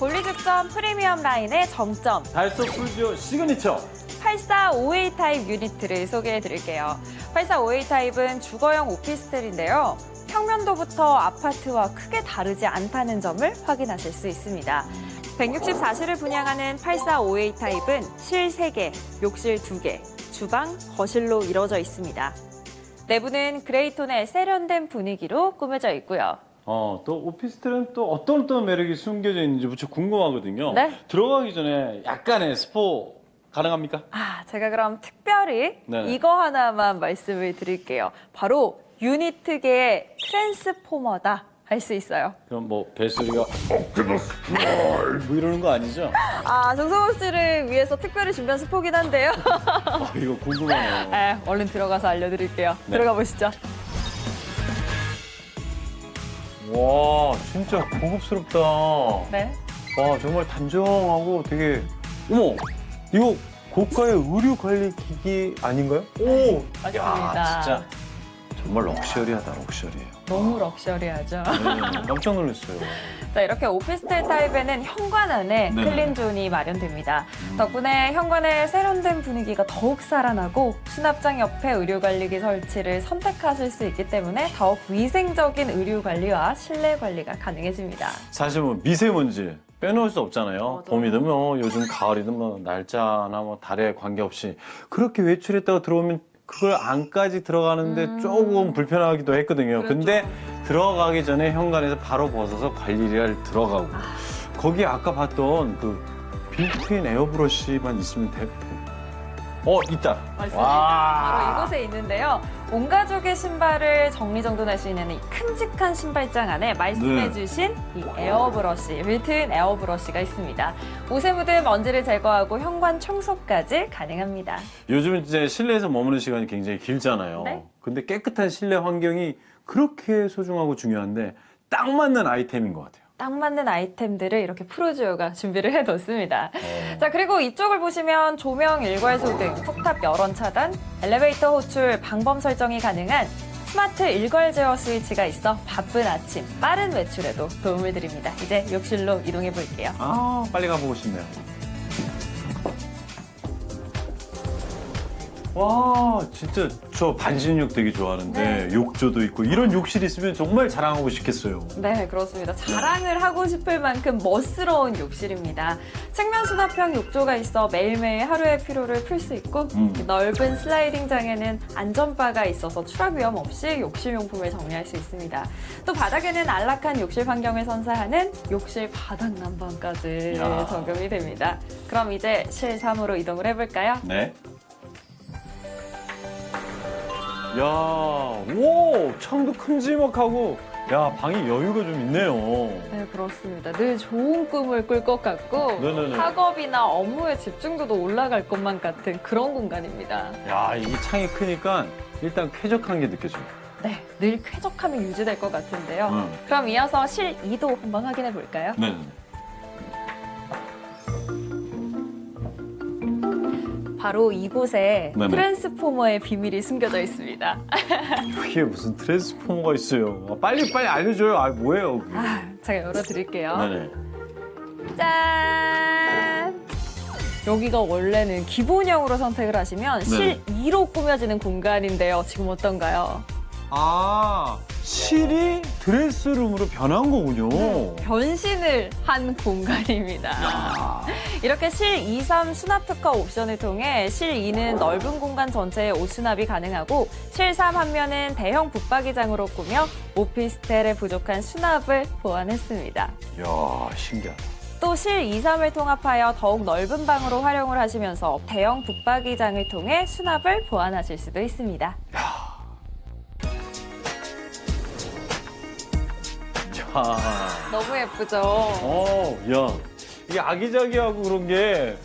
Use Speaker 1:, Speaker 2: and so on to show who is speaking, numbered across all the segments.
Speaker 1: 볼리죽전 프리미엄 라인의 정점
Speaker 2: 달소 풀지오 시그니처
Speaker 1: 8458 타입 유니트를 소개해 드릴게요. 8458 타입은 주거용 오피스텔인데요. 평면도부터 아파트와 크게 다르지 않다는 점을 확인하실 수 있습니다. 164실을 분양하는 8458 타입은 실 3개, 욕실 2개, 주방, 거실로 이루어져 있습니다. 내부는 그레이톤의 세련된 분위기로 꾸며져 있고요.
Speaker 2: 어, 또 오피스텔은 또 어떤 또 매력이 숨겨져 있는지 무척 궁금하거든요.
Speaker 1: 네.
Speaker 2: 들어가기 전에 약간의 스포 가능합니까?
Speaker 1: 아, 제가 그럼 특별히
Speaker 2: 네네.
Speaker 1: 이거 하나만 말씀을 드릴게요. 바로 유니트계의 트랜스포머다 할 수 있어요.
Speaker 2: 그럼 뭐 벨소리가 옵티머스 프라임 뭐 이러는 거 아니죠?
Speaker 1: 아, 정성호 씨를 위해서 특별히 준비한 스포긴 한데요.
Speaker 2: 아, 이거 궁금하네요.
Speaker 1: 에, 얼른 들어가서 알려드릴게요.
Speaker 2: 네.
Speaker 1: 들어가 보시죠.
Speaker 3: 와 진짜 고급스럽다.
Speaker 1: 네.
Speaker 3: 와 정말 단정하고 되게 어머 이거 고가의 의류 관리 기기 아닌가요? 오
Speaker 1: 맞습니다.
Speaker 3: 야, 진짜 정말 럭셔리하다 럭셔리해요.
Speaker 1: 너무 럭셔리하죠.
Speaker 3: 네, 깜짝 놀랐어요.
Speaker 1: 자, 이렇게 오피스텔 타입에는 현관 안에
Speaker 2: 네네.
Speaker 1: 클린존이 마련됩니다. 덕분에 현관의 세련된 분위기가 더욱 살아나고 수납장 옆에 의료관리기 설치를 선택하실 수 있기 때문에 더욱 위생적인 의료관리와 실내 관리가 가능해집니다.
Speaker 2: 사실 뭐 미세먼지 빼놓을 수 없잖아요.
Speaker 1: 맞아요.
Speaker 2: 봄이든 뭐 요즘 가을이든 뭐 날짜나 뭐 달에 관계없이 그렇게 외출했다가 들어오면 그걸 안까지 들어가는데
Speaker 1: 음.
Speaker 2: 조금 불편하기도 했거든요.
Speaker 1: 그렇죠.
Speaker 2: 근데 들어가기 전에 현관에서 바로 벗어서 관리를 들어가고 거기 아까 봤던 그 빌트인 에어브러쉬만 있으면 돼. 어 있다.
Speaker 1: 맞습니다.
Speaker 2: 와.
Speaker 1: 바로 이곳에 있는데요. 온 가족의 신발을 정리정돈할 수 있는 이 큼직한 신발장 안에 말씀해주신 이 에어브러쉬, 빌트인 에어브러쉬가 있습니다. 옷에 묻은 먼지를 제거하고 현관 청소까지 가능합니다.
Speaker 2: 요즘은 이제 실내에서 머무는 시간이 굉장히 길잖아요.
Speaker 1: 네.
Speaker 2: 근데 깨끗한 실내 환경이 그렇게 소중하고 중요한데 딱 맞는 아이템인 것 같아요.
Speaker 1: 딱 맞는 아이템들을 이렇게 프로지오가 준비를 해뒀습니다.
Speaker 2: 어.
Speaker 1: 자, 그리고 이쪽을 보시면 조명 일괄 소 등 쿡탑 열원 차단, 엘리베이터 호출, 방범 설정이 가능한 스마트 일괄 제어 스위치가 있어 바쁜 아침, 빠른 외출에도 도움을 드립니다. 이제 욕실로 이동해 볼게요.
Speaker 2: 아, 빨리 가보고 싶네요. 와, 진짜 저 반신욕 되게 좋아하는데
Speaker 1: 네.
Speaker 2: 욕조도 있고 이런 욕실 있으면 정말 자랑하고 싶겠어요.
Speaker 1: 네, 그렇습니다. 자랑을 하고 싶을 만큼 멋스러운 욕실입니다. 측면 수납형 욕조가 있어 매일매일 하루의 피로를 풀 수 있고
Speaker 2: 음.
Speaker 1: 넓은 슬라이딩장에는 안전바가 있어서 추락 위험 없이 욕실 용품을 정리할 수 있습니다. 또 바닥에는 안락한 욕실 환경을 선사하는 욕실 바닥 난방까지
Speaker 2: 야.
Speaker 1: 적용이 됩니다. 그럼 이제 실 3으로 이동을 해볼까요?
Speaker 2: 네. 야, 오, 창도 큼지막하고, 야, 방이 여유가 좀 있네요.
Speaker 1: 네, 그렇습니다. 늘 좋은 꿈을 꿀 것 같고
Speaker 2: 네네네.
Speaker 1: 학업이나 업무에 집중도도 올라갈 것만 같은 그런 공간입니다.
Speaker 2: 야, 이 창이 크니까 일단 쾌적한 게 느껴져요.
Speaker 1: 네, 늘 쾌적함이 유지될 것 같은데요.
Speaker 2: 음.
Speaker 1: 그럼 이어서 실 2도 한번 확인해 볼까요?
Speaker 2: 네.
Speaker 1: 바로 이곳에
Speaker 2: 네네.
Speaker 1: 트랜스포머의 비밀이 숨겨져 있습니다.
Speaker 2: 여기에 무슨 트랜스포머가 있어요. 아, 빨리 빨리 알려줘요. 아 뭐예요? 그게.
Speaker 1: 아, 제가 열어드릴게요.
Speaker 2: 네네.
Speaker 1: 짠! 여기가 원래는 기본형으로 선택을 하시면 실 2로 꾸며지는 공간인데요. 지금 어떤가요?
Speaker 2: 아 실이 드레스룸으로 변한 거군요.
Speaker 1: 변신을 한 공간입니다.
Speaker 2: 아,
Speaker 1: 이렇게 실 2, 3 수납 특화 옵션을 통해 실 2는 넓은 공간 전체에 옷 수납이 가능하고 실 3 한 면은 대형 붙박이장으로 꾸며 오피스텔에 부족한 수납을 보완했습니다.
Speaker 2: 야 신기하다.
Speaker 1: 또실 2, 3을 통합하여 더욱 넓은 방으로 활용을 하시면서 대형 붙박이장을 통해 수납을 보완하실 수도 있습니다.
Speaker 2: 야,
Speaker 1: 너무 예쁘죠?
Speaker 2: 어, 야, 이게 아기자기하고 그런 게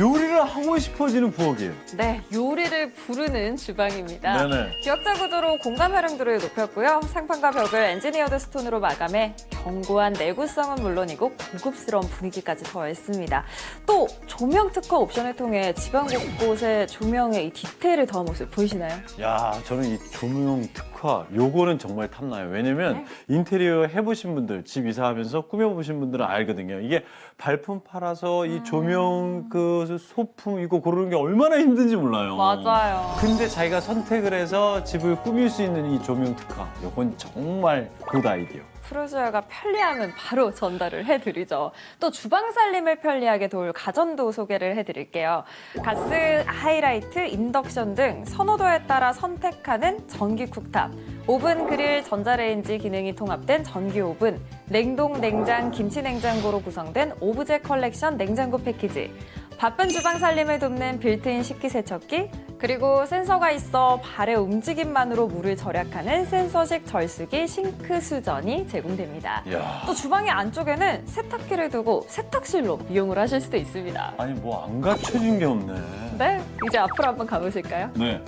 Speaker 2: 요리를 하고 싶어지는 부엌이에요.
Speaker 1: 네, 요리를 부르는 주방입니다.
Speaker 2: 네네.
Speaker 1: 기역자 구조로 공간 활용도를 높였고요. 상판과 벽을 엔지니어드 스톤으로 마감해 견고한 내구성은 물론이고 고급스러운 분위기까지 더했습니다. 또 조명 특화 옵션을 통해 집안 곳곳에 조명의 이 디테일을 더한 모습 보이시나요?
Speaker 2: 야, 저는 이 조명 특화 특화 요거는 정말 탐나요. 왜냐면 인테리어 해보신 분들 집 이사하면서 꾸며보신 분들은 알거든요. 이게 발품 팔아서 이 조명 그 소품 이거 고르는 게 얼마나 힘든지 몰라요.
Speaker 1: 맞아요.
Speaker 2: 근데 자기가 선택을 해서 집을 꾸밀 수 있는 이 조명 특화 요건 정말 굿 아이디어.
Speaker 1: 프로주어가 편리하면 바로 전달을 해드리죠. 또 주방 살림을 편리하게 도울 가전도 소개를 해드릴게요. 가스, 하이라이트, 인덕션 등 선호도에 따라 선택하는 전기 쿡탑, 오븐, 그릴, 전자레인지 기능이 통합된 전기 오븐, 냉동, 냉장, 김치 냉장고로 구성된 오브제 컬렉션 냉장고 패키지, 바쁜 주방 살림을 돕는 빌트인 식기세척기, 그리고 센서가 있어 발의 움직임만으로 물을 절약하는 센서식 절수기 싱크 수전이 제공됩니다.
Speaker 2: 이야.
Speaker 1: 또 주방의 안쪽에는 세탁기를 두고 세탁실로 이용을 하실 수도 있습니다.
Speaker 2: 아니 뭐 안 갖춰진 게 없네.
Speaker 1: 네, 이제 앞으로 한번 가보실까요?
Speaker 2: 네.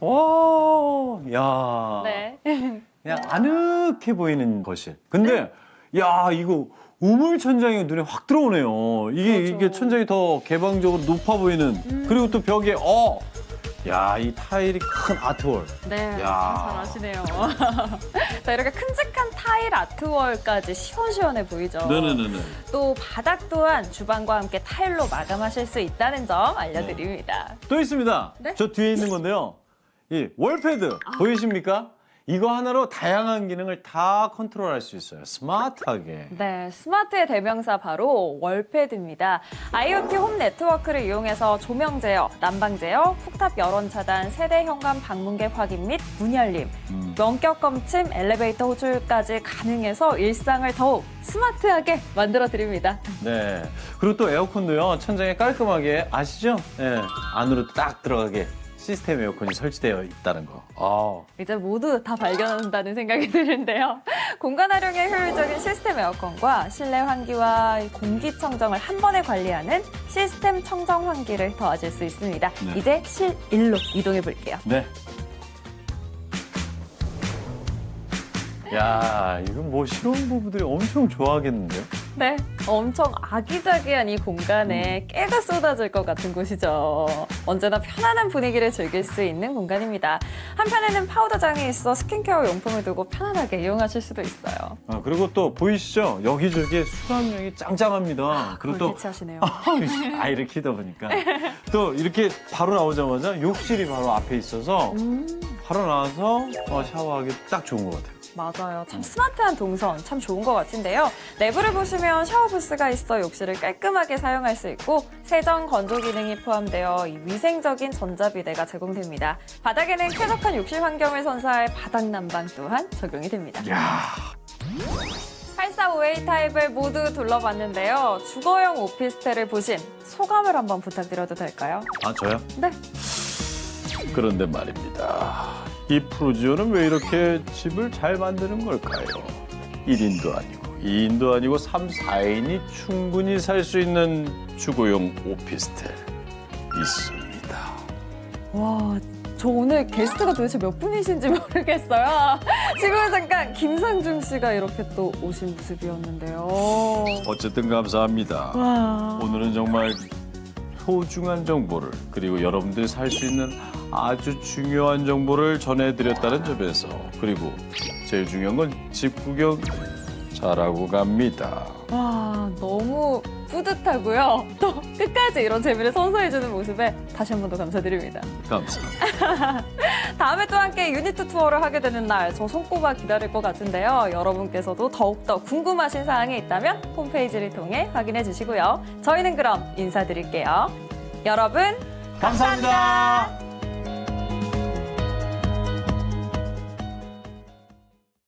Speaker 2: 오, 야.
Speaker 1: 네.
Speaker 2: 그냥 아늑해 보이는 거실. 근데 야 이거 우물 천장이 눈에 확 들어오네요. 이게
Speaker 1: 그렇죠.
Speaker 2: 이게 천장이 더 개방적으로 높아 보이는.
Speaker 1: 음.
Speaker 2: 그리고 또 벽에 어. 야, 이 타일이 큰 아트월.
Speaker 1: 네,
Speaker 2: 야.
Speaker 1: 잘하시네요. 자, 이렇게 큼직한 타일 아트월까지 시원시원해 보이죠?
Speaker 2: 네네네네.
Speaker 1: 또 바닥 또한 주방과 함께 타일로 마감하실 수 있다는 점 알려드립니다.
Speaker 2: 또 있습니다.
Speaker 1: 네?
Speaker 2: 저 뒤에 있는 건데요. 이 월패드 보이십니까? 이거 하나로 다양한 기능을 다 컨트롤할 수 있어요. 스마트하게.
Speaker 1: 네, 스마트의 대명사 바로 월패드입니다. IoT 홈 네트워크를 이용해서 조명 제어, 난방 제어, 쿡탑 열원 차단, 세대 현관 방문객 확인 및 문 열림,
Speaker 2: 음.
Speaker 1: 원격 검침, 엘리베이터 호출까지 가능해서 일상을 더욱 스마트하게 만들어 드립니다.
Speaker 2: 네. 그리고 또 에어컨도요, 천장에 깔끔하게 아시죠? 네. 안으로 딱 들어가게 시스템 에어컨이 설치되어 있다는 거. 아.
Speaker 1: 이제 모두 다 발견한다는 생각이 드는데요. 공간 활용에 효율적인 시스템 에어컨과 실내 환기와 공기청정을 한 번에 관리하는 시스템 청정 환기를 더하실 수 있습니다.
Speaker 2: 네.
Speaker 1: 이제 실일로 이동해 볼게요.
Speaker 2: 네. 야, 이거 뭐 실혼부부들이 엄청 좋아하겠는데요?
Speaker 1: 네, 엄청 아기자기한 이 공간에 깨가 쏟아질 것 같은 곳이죠. 언제나 편안한 분위기를 즐길 수 있는 공간입니다. 한편에는 파우더장이 있어 스킨케어 용품을 두고 편안하게 이용하실 수도 있어요.
Speaker 2: 아, 그리고 또 보이시죠? 여기저기 수납력이 짱짱합니다. 그리고 또
Speaker 1: 대체하시네요.
Speaker 2: 아이를 키다 보니까 또 이렇게 바로 나오자마자 욕실이 바로 앞에 있어서
Speaker 1: 음.
Speaker 2: 바로 나와서 어, 샤워하기 딱 좋은 것 같아요.
Speaker 1: 맞아요. 참 스마트한 동선 참 좋은 것 같은데요. 내부를 보시면 샤워 부스가 있어 욕실을 깔끔하게 사용할 수 있고 세정 건조 기능이 포함되어 이 위생적인 전자비데가 제공됩니다. 바닥에는 쾌적한 욕실 환경을 선사할 바닥 난방 또한 적용이 됩니다.
Speaker 2: 야
Speaker 1: 8458 타입을 모두 둘러봤는데요. 주거용 오피스텔을 보신 소감을 한번 부탁드려도 될까요?
Speaker 2: 아, 저요?
Speaker 1: 네.
Speaker 2: 그런데 말입니다. 이 프로지오는 왜 이렇게 집을 잘 만드는 걸까요? 1인도 아니고 2인도 아니고 3, 4인이 충분히 살 수 있는 주거용 오피스텔 있습니다.
Speaker 1: 와, 저 오늘 게스트가 도대체 몇 분이신지 모르겠어요. 지금은 잠깐 김상중 씨가 이렇게 또 오신 모습이었는데요.
Speaker 2: 어쨌든 감사합니다.
Speaker 1: 와.
Speaker 2: 오늘은 정말 소중한 정보를 그리고 여러분들이 살 수 있는 아주 중요한 정보를 전해드렸다는 점에서 그리고 제일 중요한 건 집 구경 잘하고 갑니다.
Speaker 1: 와, 너무 뿌듯하고요. 또 끝까지 이런 재미를 선사해주는 모습에 다시 한 번 더 감사드립니다.
Speaker 2: 감사합니다.
Speaker 1: 다음에 또 함께 유니트 투어를 하게 되는 날 저 손꼽아 기다릴 것 같은데요. 여러분께서도 더욱더 궁금하신 사항이 있다면 홈페이지를 통해 확인해 주시고요. 저희는 그럼 인사드릴게요. 여러분,
Speaker 2: 감사합니다.